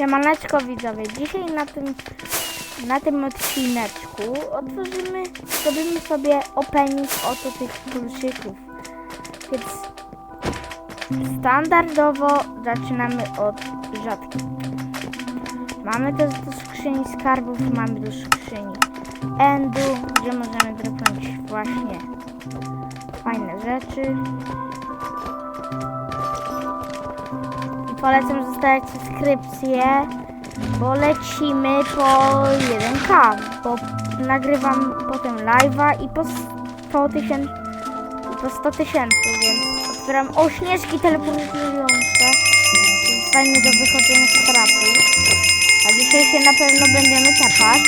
Siemaneczko widzowie, dzisiaj na tym, na tym odcineczku otworzymy, zrobimy sobie opening oto tych pluszyków. Więc standardowo zaczynamy od rzadkich. Mamy też do skrzyni skarbów, mamy do skrzyni endu, gdzie możemy dropnąć właśnie fajne rzeczy. Polecam zostawiać subskrypcję, bo lecimy po 1K, bo nagrywam potem live'a i po 100 tysięcy, po 100 tysięcy, więc otwieram o śnieżki teleportujące, fajnie do wychodzenia z trapu. A dzisiaj się na pewno będziemy tepać.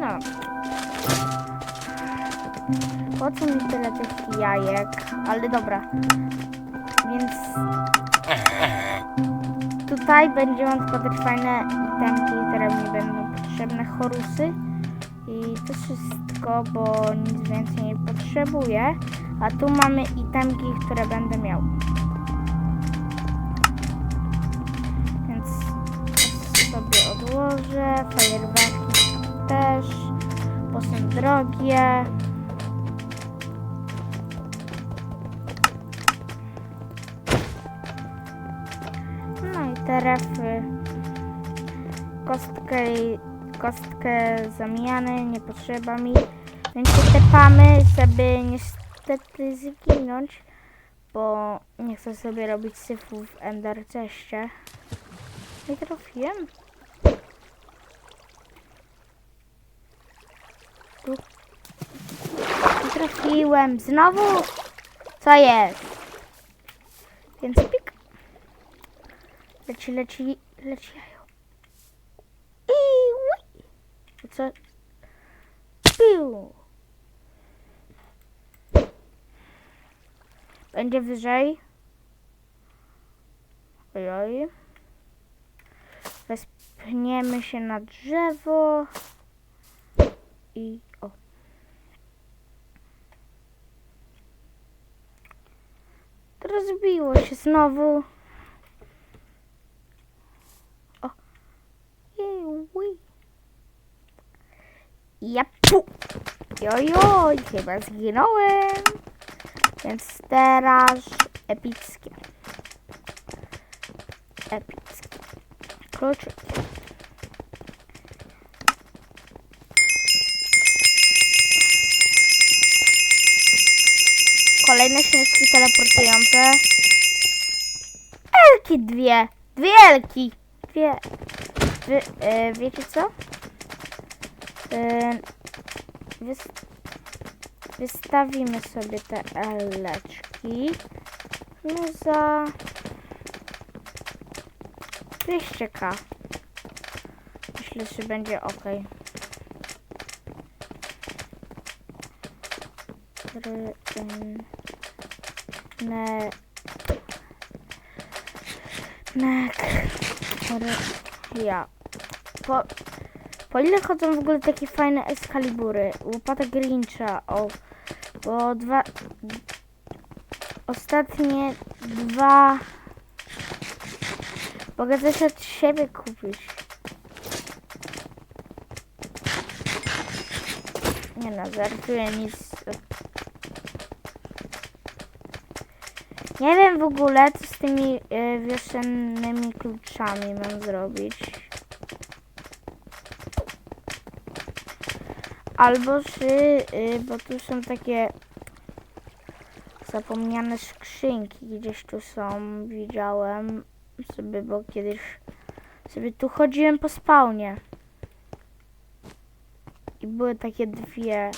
No. Po co mi tyle tych jajek? Ale dobra. Więc tutaj będziemy odkładać fajne itemki, które mi będą potrzebne, chorusy. I to wszystko, bo nic więcej nie potrzebuję. A tu mamy itemki, które będę miał. Więc sobie odłożę. Fajerwerki też, bo są drogie. No i te refy. Kostkę, kostkę zamiany nie potrzeba mi. Więc się tepamy, żeby niestety zginąć, bo nie chcę sobie robić syfu w Ender Chestie. Nie trafiłem. Tu. Nie trafiłem. Znowu? Co jest? Więc pik. Leci, leci, leci jajo. I co? Piu. Będzie wyżej. Ojoj. Wespniemy się na drzewo. I o. Rozbiło się znowu. O. Ui. Ja pu. Jojoj, chyba zginąłem. Więc teraz epickie. Epickie. Kluczyki. Kolejne śnieżki teleportujące. Elki dwie. Dwie elki. Dwie. Wy, e, wiecie co? E, wys, wystawimy sobie te eleczki. No za 200k. Myślę, że będzie ok. Ne, nek, ja. Po, po ile chodzą w ogóle takie fajne eskalibury? Łopata Grincha, o, bo dwa, ostatnie dwa, mogę też od siebie kupić. Nie no, żartuję nic. Nie wiem w ogóle, co tymi y, wiosennymi kluczami mam zrobić. Albo czy, y, bo tu są takie zapomniane skrzynki, gdzieś tu są, widziałem sobie, bo kiedyś sobie tu chodziłem po spawnie. I były takie dwie.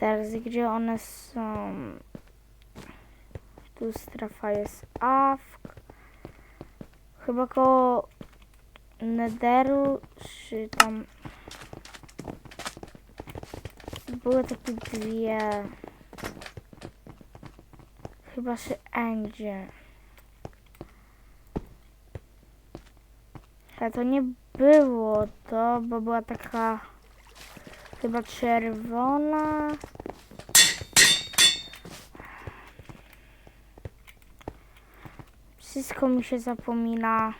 Teraz gdzie one są? Tu strefa jest AFK. Chyba koło Netheru, czy tam były takie dwie. Chyba się Endzie. Ale to nie było to, bo była taka chyba czerwona. Wszystko mi się zapomina.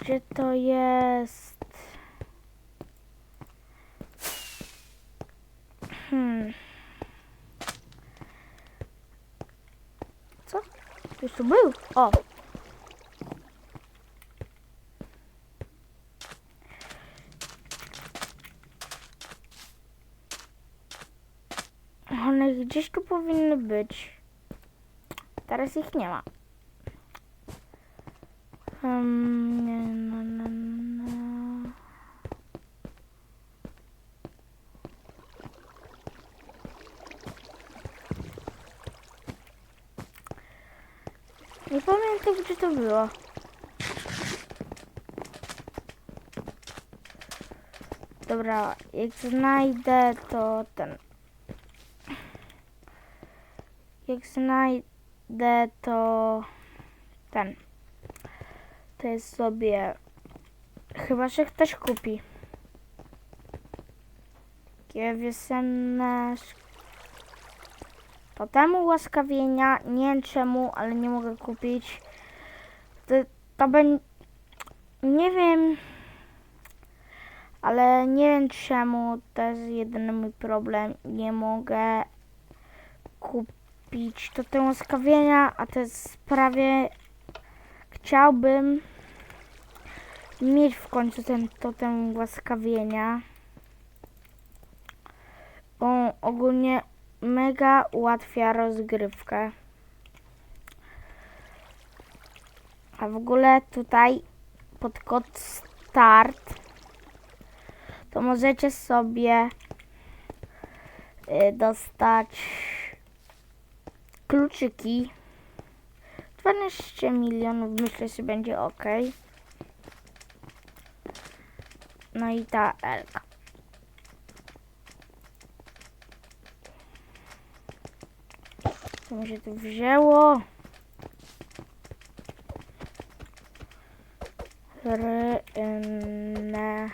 Gdzie to jest? Hmm. Co? Już tu był? O! One gdzieś tu powinny być. Teraz ich nie ma. Um, nie, no, no, no. Nie pamiętam gdzie to było. Dobra, jak znajdę to ten. Jak znajdę to ten. To jest sobie. Chyba, że ktoś kupi. Takie wiosenne. Potem ułaskawienia. Nie wiem czemu, ale nie mogę kupić. To, to będzie. Nie wiem. Ale nie wiem czemu. To jest jedyny mój problem. Nie mogę kupić to te łaskawienia, a to jest prawie chciałbym mieć w końcu ten totem łaskawienia. On ogólnie mega ułatwia rozgrywkę. A w ogóle tutaj pod kod start to możecie sobie y, dostać kluczyki 12 milionów myślę, że będzie ok. No i ta Elka. Co mi się tu wzięło? Rynek.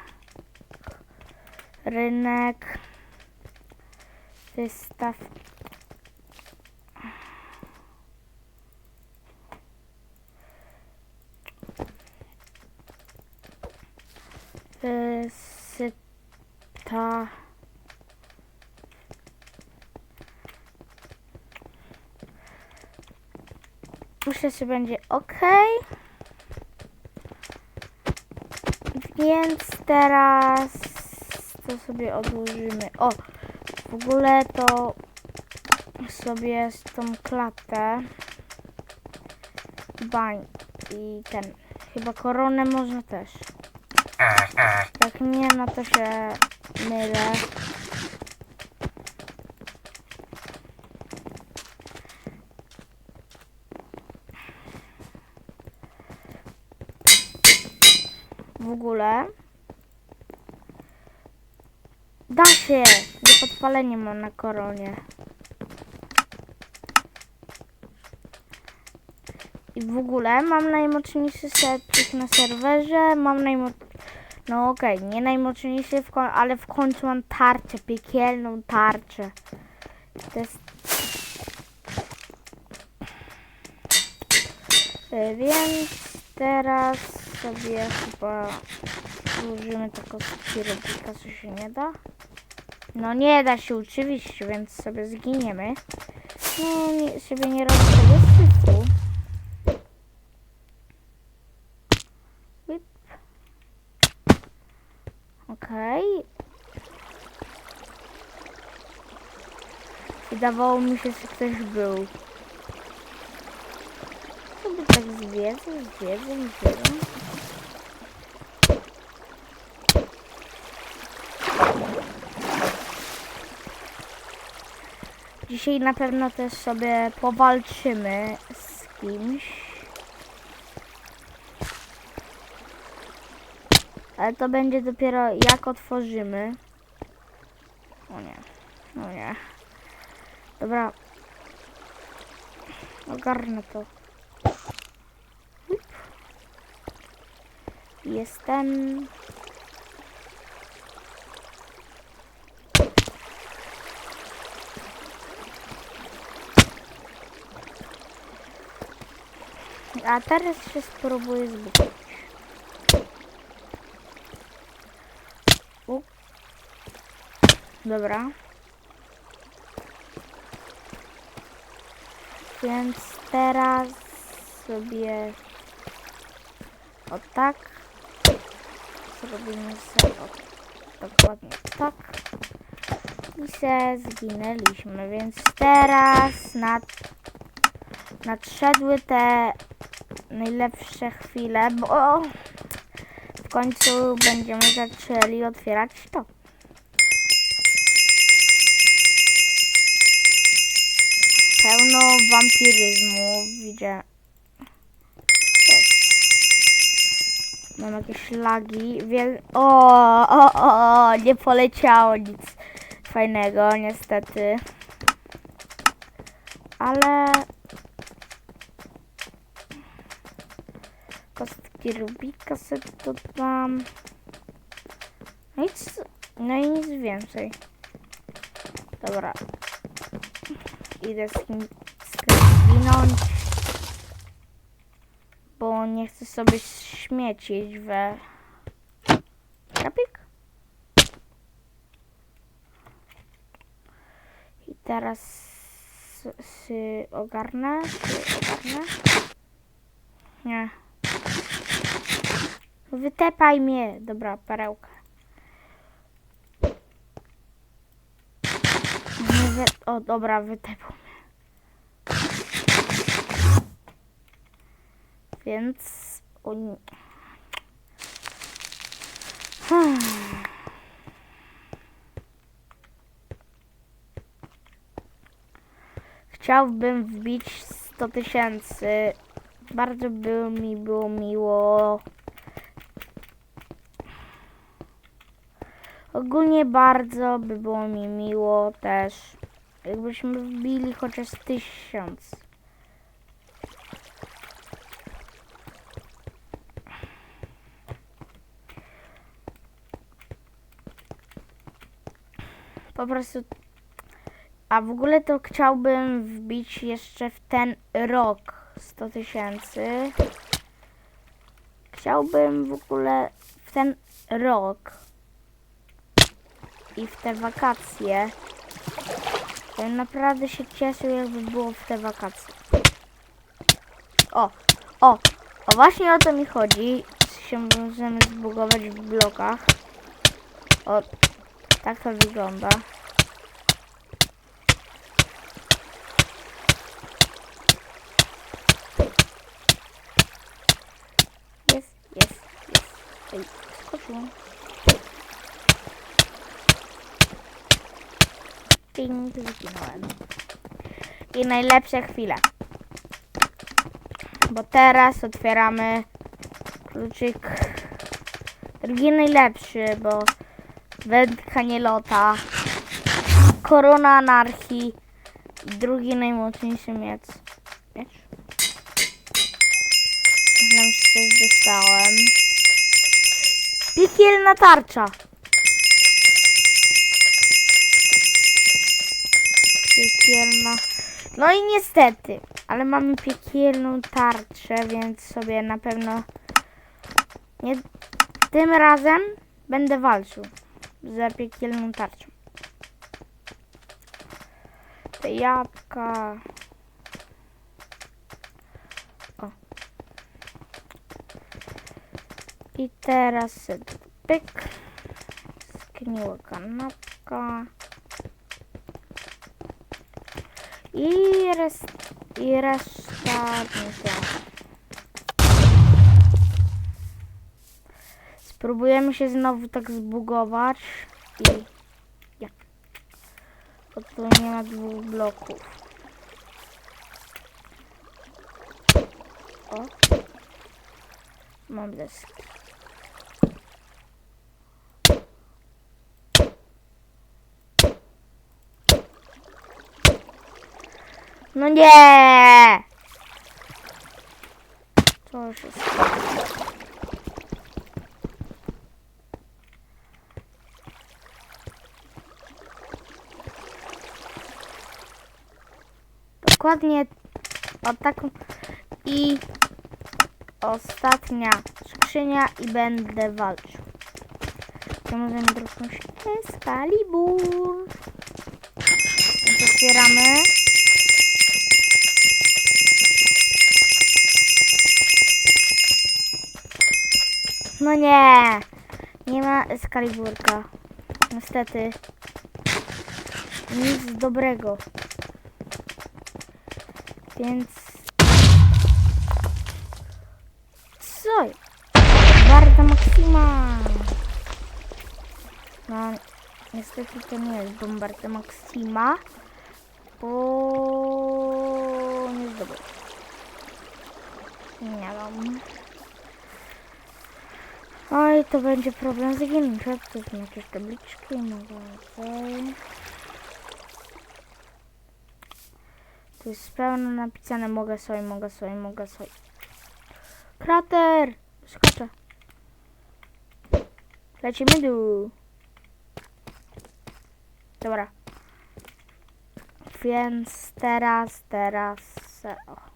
Rynek. Wystaw. Myślę, że będzie ok. Więc teraz to sobie odłożymy. O, w ogóle to sobie z tą klatę bań i ten chyba koronę można też. Jak nie, no to się mylę. Ogóle da się! Nie podpalenie mam na koronie. I w ogóle mam najmocniejszy set na serwerze, mam najmo... No okej, nie najmocniejszy, w ale w końcu mam tarczę, piekielną tarczę. To jest... E, Więc teraz sobie chyba użyjemy tylko kierownika, co się nie da. No nie da się oczywiście, więc sobie zginiemy. No nie, sobie nie robię tego syfu. Okej. Wydawało mi się, że ktoś był. Sobie tak zwiedzę, zwiedzę, zwiedzę. Dzisiaj na pewno też sobie powalczymy z kimś. Ale to będzie dopiero jak otworzymy. O nie, o nie. Dobra. Ogarnę to. Jestem. A teraz się spróbuję. U. Dobra. Więc teraz sobie o tak. Zrobimy sobie o, dokładnie tak. I se zginęliśmy, więc teraz nad, nadszedły te najlepsze chwile, bo w końcu będziemy zaczęli otwierać to. Pełno wampiryzmu widzę. Mam jakieś lagi. O, o, o, o, nie poleciało nic fajnego, niestety. Ale kostki Rubika sobie tu mam. Nic, no i nic więcej. Dobra. Idę z kim zginąć. Bo nie chcę sobie śmiecić we... Trapik? I teraz sy ogarnę, sy ogarnę. Nie. Wytepaj mnie. Dobra, perełka. O, dobra, wytepał mnie. Więc... O, nie. Chciałbym wbić 100 tysięcy. Bardzo by mi było miło. Ogólnie bardzo by było mi miło też, jakbyśmy wbili chociaż tysiąc. Po prostu. A w ogóle to chciałbym wbić jeszcze w ten rok 100 tysięcy. Chciałbym w ogóle w ten rok i w te wakacje. Bym naprawdę się cieszył, jakby było w te wakacje. O, o, o właśnie o to mi chodzi. Się możemy zbugować w blokach. O, tak to wygląda. Jest, jest, jest. Ej, skoczyłam. Ping. I najlepsze chwile. Bo teraz otwieramy kluczyk. Drugi najlepszy, bo wędka nie lota. Korona anarchii. Drugi najmocniejszy miecz. Miecz? Znam, że coś dostałem. Piekielna tarcza. No i niestety, ale mamy piekielną tarczę, więc sobie na pewno nie tym razem będę walczył za piekielną tarczą. Te jabłka. O. I teraz pyk. Skniła kanapka. I, res, i reszta nie. Spróbujemy się znowu tak zbugować i jak? Bo tu nie ma dwóch bloków. O. Mam deski. No nie! To już jest. Dokładnie o taką i ostatnia skrzynia i będę walczył. To możemy drugą Excalibur. Więc otwieramy. Nie! Nie ma Excaliburka. Niestety. Nic dobrego. Więc... Co? jest? Barda Maxima! No, niestety to nie jest Bombarda Maxima, bo nie zdobył. Nie wiem. Oj, to będzie problem z innym. To są jakieś tabliczki, tutaj. Tu jest pełno napisane mogę sobie, mogę sobie, mogę sobie. Krater! Skaczę. Lecimy dół. Dobra. Więc teraz, teraz... O.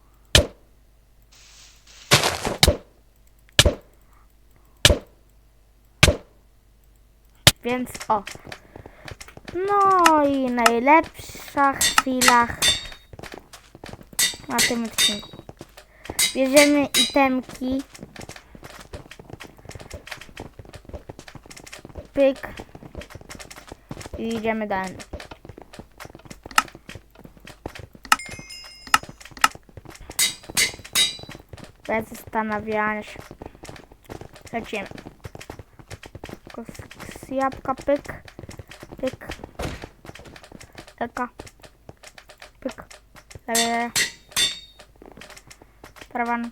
Więc o. No i najlepsza chwila na tym odcinku. Bierzemy itemki. Pyk. I idziemy dalej. Bez zastanawiania się. Lecimy. Jabłka pyk. Pyk. Taka. Pyk. Lewe. Prawan.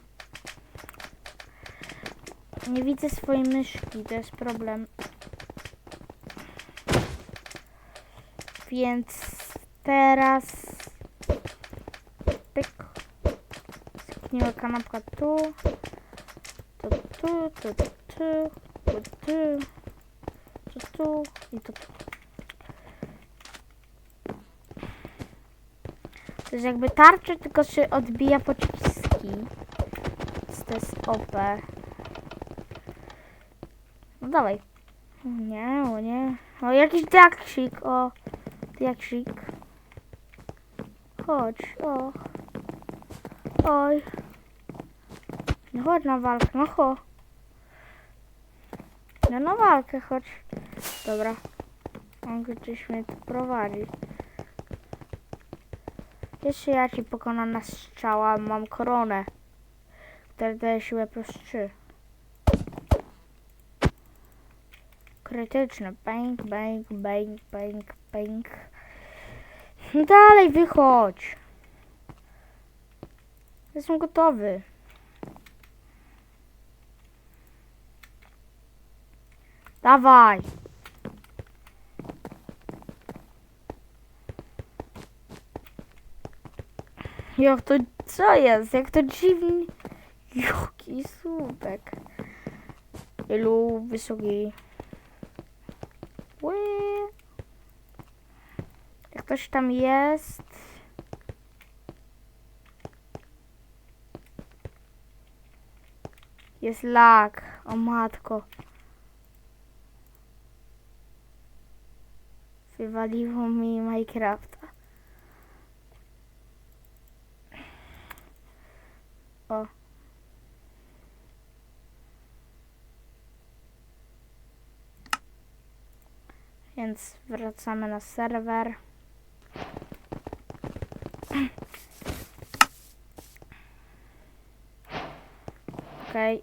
Nie widzę swojej myszki, to jest problem. Więc teraz pyk. Zniknęła kanapka tu. Tu, to tu, to tu, to tu i to tu. To jest jakby tarczy, tylko się odbija pociski. Więc to jest OP. No dawaj. Nie, o nie. O, jakiś diaksik, o. Diaksik. Chodź, o. Oj. No chodź na walkę, no chodź. No na walkę chodź. Dobra. On gdzieś mnie tu prowadzi. Jeszcze ja ci pokonam na strzała, mam koronę. Która daje siłę plus 3. Krytyczne. Bang, bang, bang, bang, bang. Dalej wychodź. Jestem gotowy. Dawaj. Jak to, co jest? Jak to dziwnie. Jaki słupek. Ilu wysoki. Jak ktoś tam jest. Jest lag. O matko. Wywaliło mi Minecrafta. O. Więc wracamy na serwer. Okej.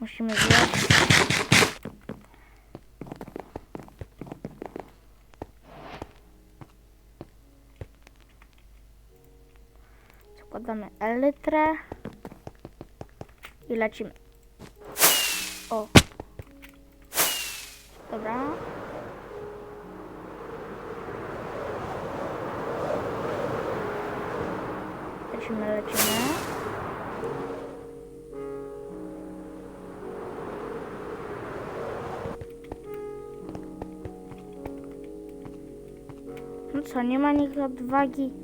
Musimy zjeść. Zakładamy elytrę i lecimy. O. Dobra. Lecimy, lecimy. No co, nie ma nikt odwagi.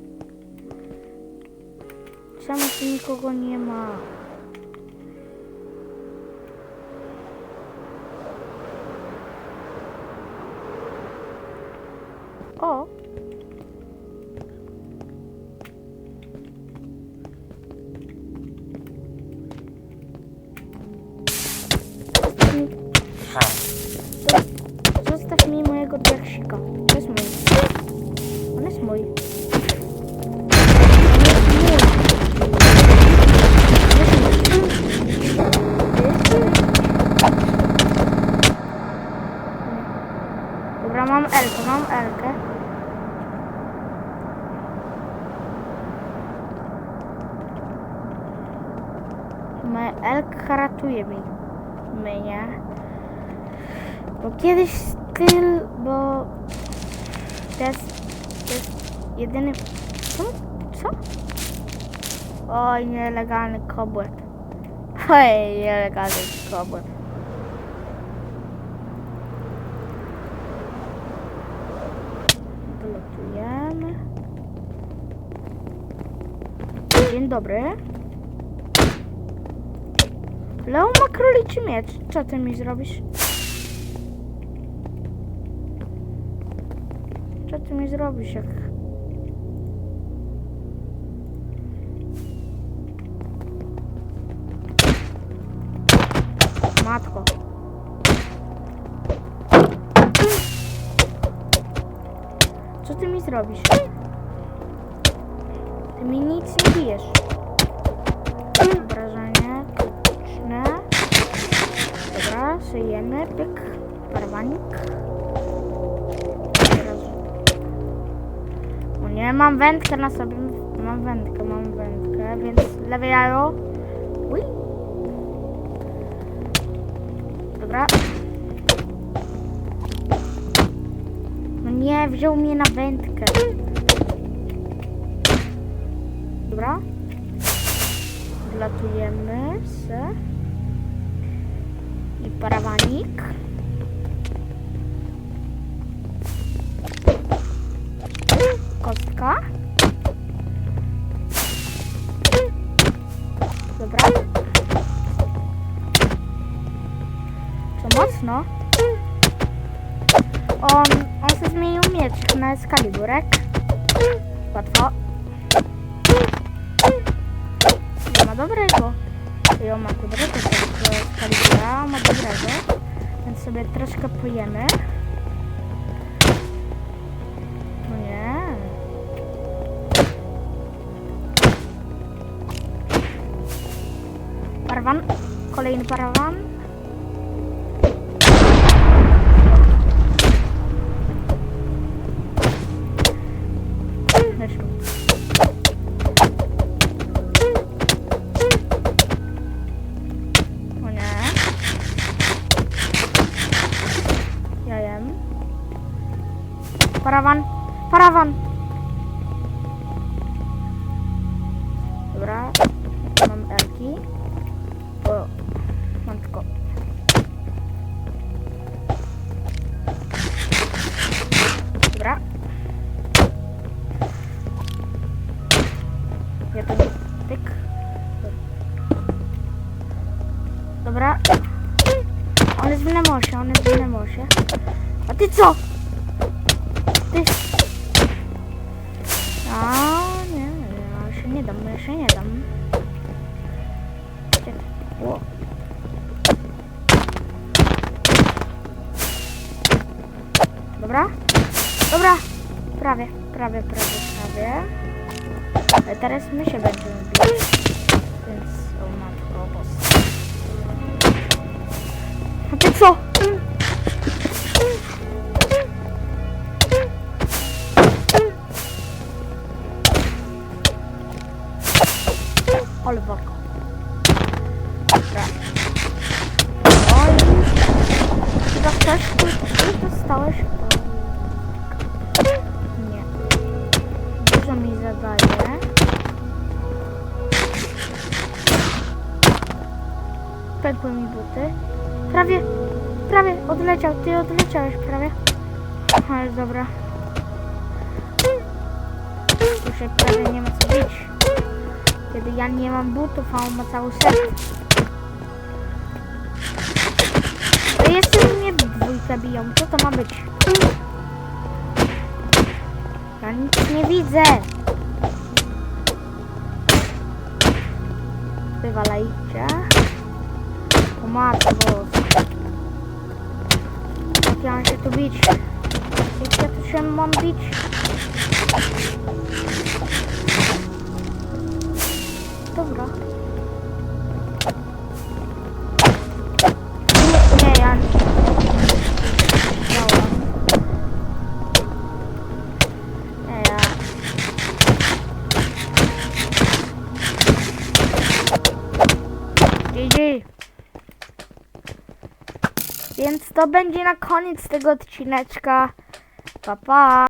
Tu nikogo nie ma? O! Zostaw mi mojego diaksika. To jest mój. On jest mój. Dobra, mam Elkę, mam Elkę. Me- Elka ratuje mi mnie. Bo kiedyś styl, bo to jest, to jest jedyny... Co? Co? Oj, nielegalny kobłek. Oj, nielegalny kobłek. Dolatujemy. Dzień dobry. Leo ma króliczy miecz. Co ty mi zrobisz? Co ty mi zrobisz, jak... Matko. Co ty mi zrobisz? Ty mi nic nie bijesz. Obrażenie krytyczne. Dobra, syjemy, pyk, parawanik. Nie, mam wędkę na sobie, mam wędkę, mam wędkę, więc lewe jajo. Dobra. No nie, wziął mnie na wędkę. Dobra. Wlatujemy se. I parawanik. Kostka. Dobra. Co mocno? On, on się zmienił miecz na Excaliburek. Łatwo. Nie ma dobrego. I on ma dobrego Excalibura, on ma dobrego. Więc sobie troszkę pojemy. Parawan. Kolejny parawan. Parawan. Parawan. Dobra. Mam. Ty odleciałeś prawie. Ale dobra. Tu się prawie nie ma co bić. Kiedy ja nie mam butów, a on ma cały set. To jeszcze mnie dwójkę biją. Co to ma być? Ja nic nie widzę. Wywalajcie. O matko. Jak ja mam się tu bić? Jak ja tu się mam bić? Dobra. To będzie na koniec tego odcineczka. Pa, pa.